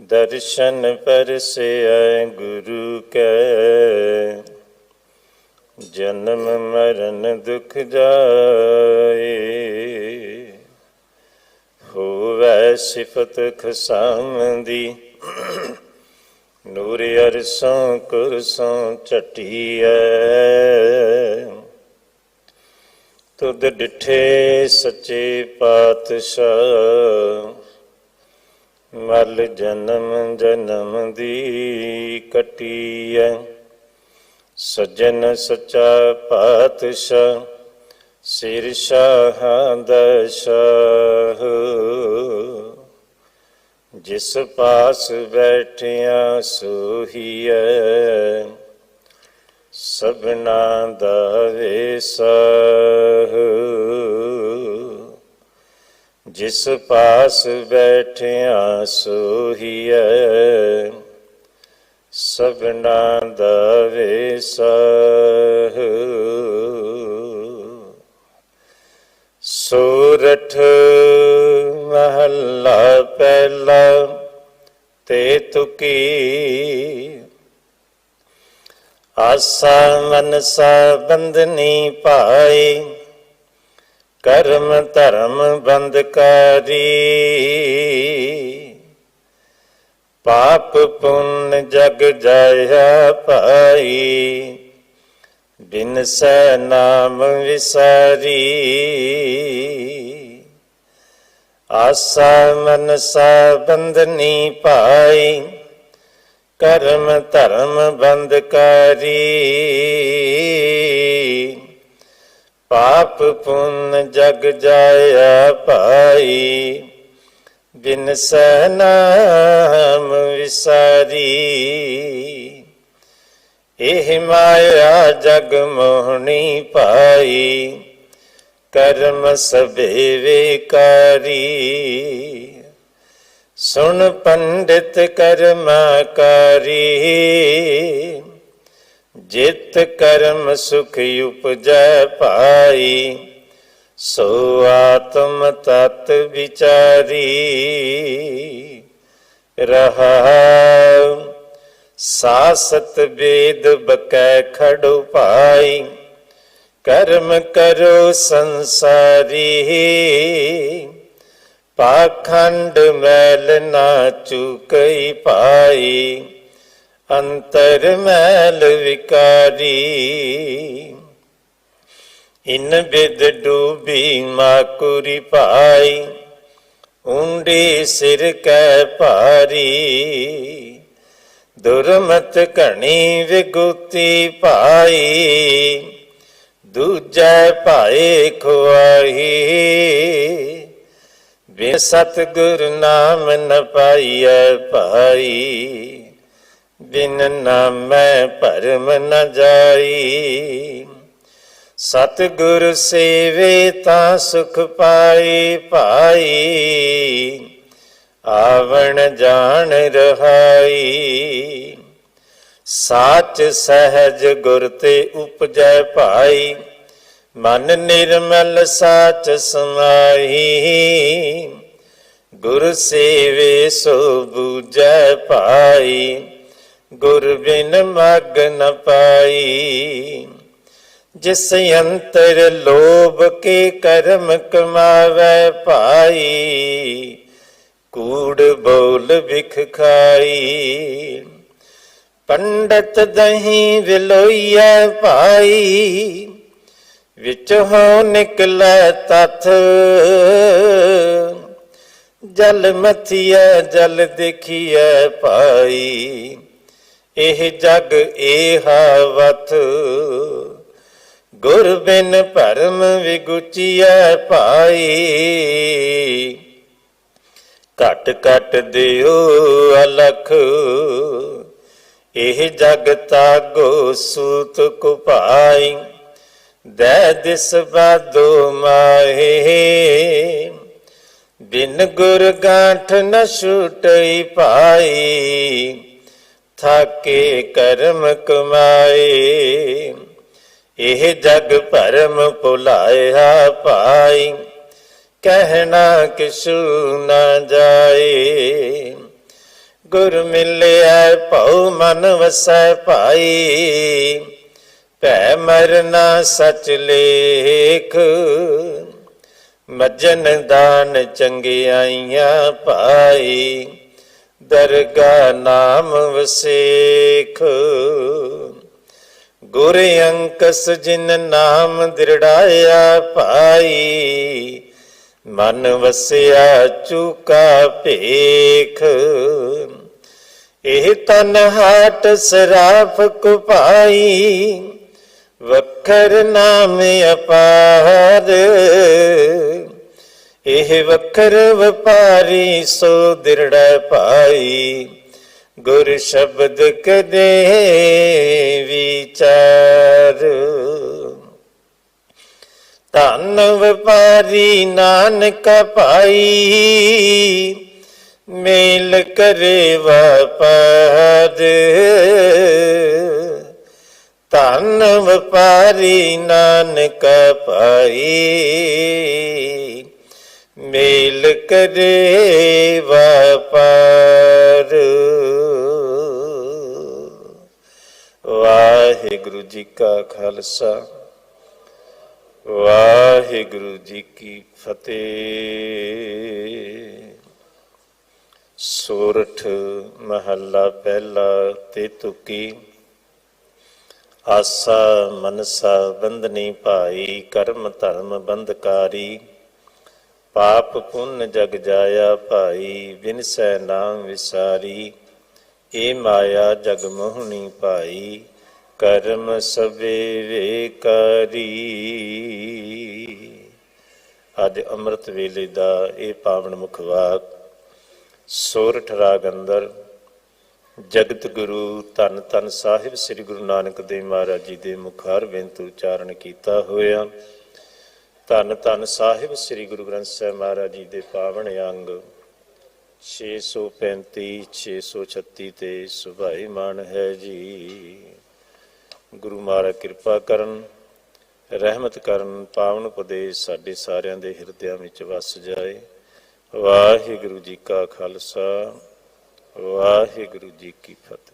ਦਰਸ਼ਨ ਪਰਸੈ ਗੁਰੂ ਕੈ, ਜਨਮ ਮਰਨ ਦੁਖ ਜਾਏ। ਹੋਵੇ ਸਿਫਤ ਖਸਾਮ ਦੀ ਨੂਰ ਅਰਸੋਂ ਕੁਰਸੋਂ ਚਟੀਐ ਤੁਧ ਡਿਠੇ ਸੱਚੇ ਪਾਤਸ਼ਾਹ, ਮਲ ਜਨਮ ਜਨਮ ਦੀ ਕਟੀਐ। ਸਜਣ ਸਚਾ ਪਾਤਸ਼ਾਹ, ਸਿਰ ਸ਼ਾਹ ਦਾ ਜਿਸ ਪਾਸ ਬੈਠਿਆ ਸੋਹੀਐ ਸਭਨਾ ਦਾ ਵੇਸਾਹ ਜਿਸ ਪਾਸ ਬੈਠਿਆ ਸੋਹੀਐ, ਸਭਨਾ ਦਾ ਵੇਸਾਹ ਸੂਰਠ ਮਹੱਲਾ ਪਹਿਲਾ, ਤੇ ਤੁਕੀ ਆਸਾ ਮਨਸਾ ਬੰਦਨੀ ਪਾਈ, ਕਰਮ ਧਰਮ ਬੰਦਕਾਰੀ ਪਾਪ ਪੁੰਨ ਜਗ ਜਾਇਆ ਪਾਈ ਬਿਨ ਸੈ ਨਾਮ ਵਿਸਾਰੀ। ਆਸਾ ਮਨਸਾ ਬੰਦਨੀ ਪਾਈ ਕਰਮ ਧਰਮ ਬੰਦ ਕਰੀ ਪਾਪ ਪੁੰਨ ਜਗ ਜਾਇਆ ਪਾਈ ਬਿਨ ਸਹਿ ਵਿਸਾਰੀ। ਇਹ ਮਾਇਆ ਜਗ ਮੋਹਣੀ ਪਾਈ ਕਰਮ ਸਭੇ ਵੇਕਾਰੀ। ਸੁਣ ਪੰਡਿਤ ਕਰਮਕਾਰੀ ਜਿਤ ਕਰਮ ਸੁਖ ਉਪਜੈ ਪਾਈ। ਸੋ ਆਤਮ ਤਤ ਵਿਚਾਰੀ। ਰਹਾ ਸਾਸਤ ਵੇਦ ਬਕੈ ਖੜੋ ਪਾਈ। ਕਰਮ ਕਰੋ ਸੰਸਾਰੀ। ਪਾਖੰਡ ਮੈਲ ਨਾ ਚੁਕਈ ਪਾਈ, ਅੰਤਰ ਮੈਲ ਵਿਕਾਰੀ। ਇਨ ਬਿਦ ਡੂਬੀ ਮਾਕੁਰੀ ਪਾਈ, ਉਂਡੀ ਸਿਰ ਕੈ ਭਾਰੀ। ਦੁਰਮਤ ਘਣੀ ਵਿਗੁਤੀ ਪਾਈ, ਦੂਜੈ ਭਾਏ ਖੁਆਈ ਬਿਨ ਸਤਿਗੁਰ ਨਾਮ ਨ ਪਾਈਐ ਭਾਈ, ਬਿਨ ਨਾਮੈ ਭਰਮ ਨ ਜਾਈ। ਸਤਿਗੁਰ ਸੇਵੇ ਤਾਂ ਸੁਖ ਪਾਈ ਭਾਈ, ਆਵਣ ਜਾਣ ਰਹਾਈ। ਸਾਚ ਸਹਿਜ ਗੁਰ ਤੇ ਉਪਜੈ ਭਾਈ ਮਨ ਨਿਰਮਲ ਸਾਚ ਸਮਾਈ ਗੁਰ ਸੇਵੇ ਸੋ ਬੂਝੈ ਭਾਈ। ਗੁਰ ਬਿਨ ਮਗ ਨ ਪਾਈ। ਜਿਸ ਅੰਤਰ ਲੋਭ ਕੇ ਕਰਮ ਕਮਾਵੇ ਭਾਈ। ਕੂੜ ਬੋਲ ਵਿਖ ਖਾਈ। ਪੰਡਤ ਦਹੀਂ ਵਿਲੋਈਐ ਭਾਈ। ਵਿੱਚ ਹੋ ਨਿਕਲੈ ਤਥ। ਜਲ ਮਥੀਐ, ਜਲ ਦੇਖੀਐ ਭਾਈ। ਇਹ ਜਗ ਏਹਾ ਵਥ। ਗੁਰ ਬਿਨ ਭਰਮ ਵਿਗੁਚੀਐ ਭਾਈ। ਘਟ ਘਟ ਦਿਓ ਅਲਖ। ਇਹ ਜਗ ਤਾਗੋ ਸੂਤ ਕੁਪਾਈ ਦੈ ਦਿਸ ਬਾਦੋ ਮਾਹੇ, ਬਿਨ ਗੁਰ ਗਾਂਠ ਨ ਛੁਟਈ ਪਾਈ, ਥਾਕੇ ਕਰਮ ਕਮਾਏ, ਇਹ ਜਗ ਭਰਮ ਭੁਲਾਇਆ ਪਾਈ, ਕਹਿਣਾ ਕਿਛੂ ਨਾ ਜਾਏ। ਗੁਰ ਮਿਲਿਆ ਭਉ ਮਨ ਵਸੈ ਭਾਈ ਭੈ ਮਰਨਾ ਸਚ ਲੇਖ। ਮਜਨ ਦਾਨ ਚੰਗਿਆਈਆਂ ਪਾਈ ਦਰਗਾ ਨਾਮ ਵਸੇਖ। ਗੁਰ ਅੰਕਸ ਜਿਨ ਨਾਮ ਦਿਰੜਾਇਆ ਪਾਈ, ਮਨ ਵਸਿਆ ਚੁਕਾ ਭੇਖ। ਇਹ ਤਨ ਹਾਟ ਸਰਾਫ ਕੁਪਾਈ ਵਖਰ ਨਾਮ ਅਪਾਰ ਇਹ ਵਖਰ ਵਪਾਰੀ ਸੋ ਦਿਰੜਾ ਪਾਈ ਗੁਰ ਸ਼ਬਦ ਕਦੇ ਵਿਚਾਰ ਧਨ ਵਪਾਰੀ ਨਾਨਕ ਪਾਈ ਮੇਲ ਕਰੇ ਵਪਾਰ। ਧਨ ਵਪਾਰੀ ਨਾਨਕ ਪਾਈ। ਮੇਲ ਕਰੇ ਵਪਾਰ। ਵਾਹਿਗੁਰੂ ਜੀ ਕਾ ਖਾਲਸਾ। ਵਾਹਿਗੁਰੂ ਜੀ ਕੀ ਫਤਿਹ। ਸੋਰਠ ਮਹੱਲਾ ਪਹਿਲਾ ਤੇ ਤੁਕੀ। ਆਸਾ ਮਨਸਾ ਬੰਧਨੀ ਭਾਈ, ਕਰਮ ਧਰਮ ਬੰਧਕਾਰੀ। ਪਾਪ ਪੁੰਨ ਜਗ ਜਾਇਆ ਭਾਈ ਵਿਨਸੈ ਨਾਮ ਵਿਸਾਰੀ। ਏ ਮਾਇਆ ਜਗ ਮੋਹਣੀ ਭਾਈ, ਕਰਮ ਸਵੇ ਵੇਕਾਰੀ। ਅੱਜ ਅੰਮ੍ਰਿਤ ਵੇਲੇ ਦਾ ਇਹ ਪਾਵਨ ਮੁਖਵਾਕ ਸੋਰਠ ਰਾਗ ਅੰਦਰ ਜਗਤ ਗੁਰੂ ਧੰਨ ਧੰਨ ਸਾਹਿਬ ਸ੍ਰੀ ਗੁਰੂ ਨਾਨਕ ਦੇਵ ਮਹਾਰਾਜ ਜੀ ਦੇ ਮੁਖਾਰ ਬੇਨਤ ਉਚਾਰਨ ਕੀਤਾ ਹੋਇਆ। ਧੰਨ ਧੰਨ ਸਾਹਿਬ ਸ੍ਰੀ ਗੁਰੂ ਗ੍ਰੰਥ ਸਾਹਿਬ ਮਹਾਰਾਜ ਜੀ ਦੇ ਪਾਵਨ ਅੰਗ 635 636 ਤੇ ਸੁਭਾਈ ਮਾਨ ਹੈ ਜੀ। ਗੁਰੂ ਮਹਾਰਾਜ ਕਿਰਪਾ ਕਰਨ, ਰਹਿਮਤ ਕਰਨ, ਪਾਵਨ ਉਪਦੇਸ਼ ਸਾਡੇ ਸਾਰਿਆਂ ਦੇ ਹਿਰਦਿਆਂ ਵਿੱਚ ਵਸ ਜਾਏ। ਵਾਹਿਗੁਰੂ ਜੀ ਕਾ ਖਾਲਸਾ। ਵਾਹਿਗੁਰੂ ਜੀ ਕੀ ਫਤਿਹ।